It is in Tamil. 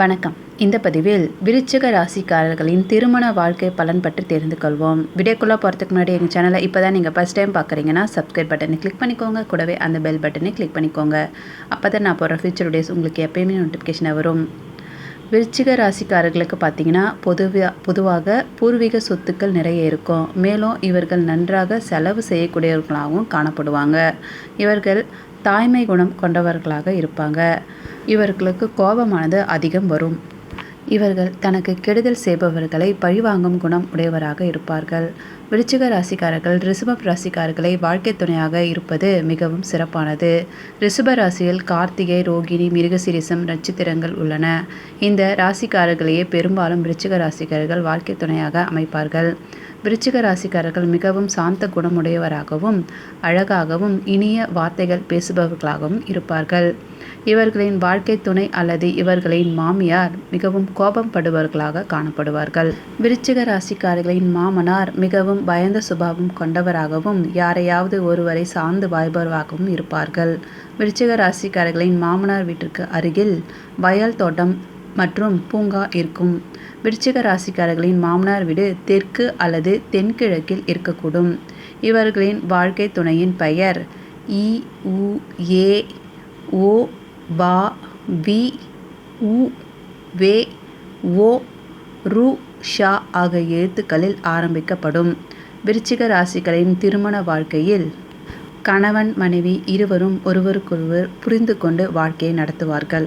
வணக்கம். இந்த பதிவில் விருச்சிக ராசிக்காரர்களின் திருமண வாழ்க்கை பலன் பற்றி தெரிந்து கொள்வோம். வீடியோக்குள்ளே போகிறதுக்கு முன்னாடி எங்கள் சேனலை இப்போ தான் நீங்கள் ஃபஸ்ட் டைம் பார்க்குறீங்கன்னா சப்ஸ்கிரைப் பட்டனை கிளிக் பண்ணிக்கோங்க. கூடவே அந்த பெல் பட்டனை கிளிக் பண்ணிக்கோங்க. அப்போ தான் நான் போகிற ஃபியூச்சர் டேஸ் உங்களுக்கு எப்பயுமே நோட்டிஃபிகேஷன் வரும். விருச்சிக ராசிக்காரர்களுக்கு பார்த்தீங்கன்னா பொதுவாக பொதுவாக பூர்வீக சொத்துக்கள் நிறைய இருக்கும். மேலும் இவர்கள் நன்றாக செலவு செய்யக்கூடியவர்களாகவும் காணப்படுவாங்க. இவர்கள் தாய்மை குணம் கொண்டவர்களாக இருப்பாங்க. இவர்களுக்கு கோபமானது அதிகம் வரும். இவர்கள் தனக்கு கெடுதல் செய்பவர்களை பழிவாங்கும் குணம் உடையவராக இருப்பார்கள். விருச்சிக ராசிக்காரர்கள் ரிஷப ராசிக்காரர்களை வாழ்க்கை துணையாக இருப்பது மிகவும் சிறப்பானது. ரிஷப ராசியில் கார்த்திகை ரோகிணி மிருகசிரிசம் நட்சத்திரங்கள் உள்ளன. இந்த ராசிக்காரர்களையே பெரும்பாலும் விருச்சிக ராசிக்காரர்கள் வாழ்க்கை துணையாக அமைப்பார்கள். விருச்சிக ராசிக்காரர்கள் மிகவும் சாந்த குணமுடையவராகவும் அழகாகவும் இனிய வார்த்தைகள் பேசுபவர்களாகவும் இருப்பார்கள். இவர்களின் வாழ்க்கை துணை அல்லது இவர்களின் மாமியார் மிகவும் கோபம் படுபவர்களாக காணப்படுவார்கள். விருச்சிக ராசிக்காரர்களின் மாமனார் மிகவும் பயந்த சுபாவம் கொண்டவராகவும் யாரையாவது ஒருவரை சார்ந்து வாழ்பவராகவும் இருப்பார்கள். விருச்சிக ராசிக்காரர்களின் மாமனார் வீட்டிற்கு அருகில் வயல் தோட்டம் மற்றும் பூங்கா இருக்கும். விருச்சிக ராசிக்காரர்களின் மாமனார் வீடு தெற்கு அல்லது தென்கிழக்கில் இருக்கக்கூடும். இவர்களின் வாழ்க்கை துணையின் பெயர் இ உ ஏ ஓ பா வி உ வே ஓ ரு ஷா ஆகிய எழுத்துக்களில் ஆரம்பிக்கப்படும். விருச்சிக ராசிகளின் திருமண வாழ்க்கையில் கணவன் மனைவி இருவரும் ஒருவருக்கொருவர் புரிந்து கொண்டு வாழ்க்கையை நடத்துவார்கள்.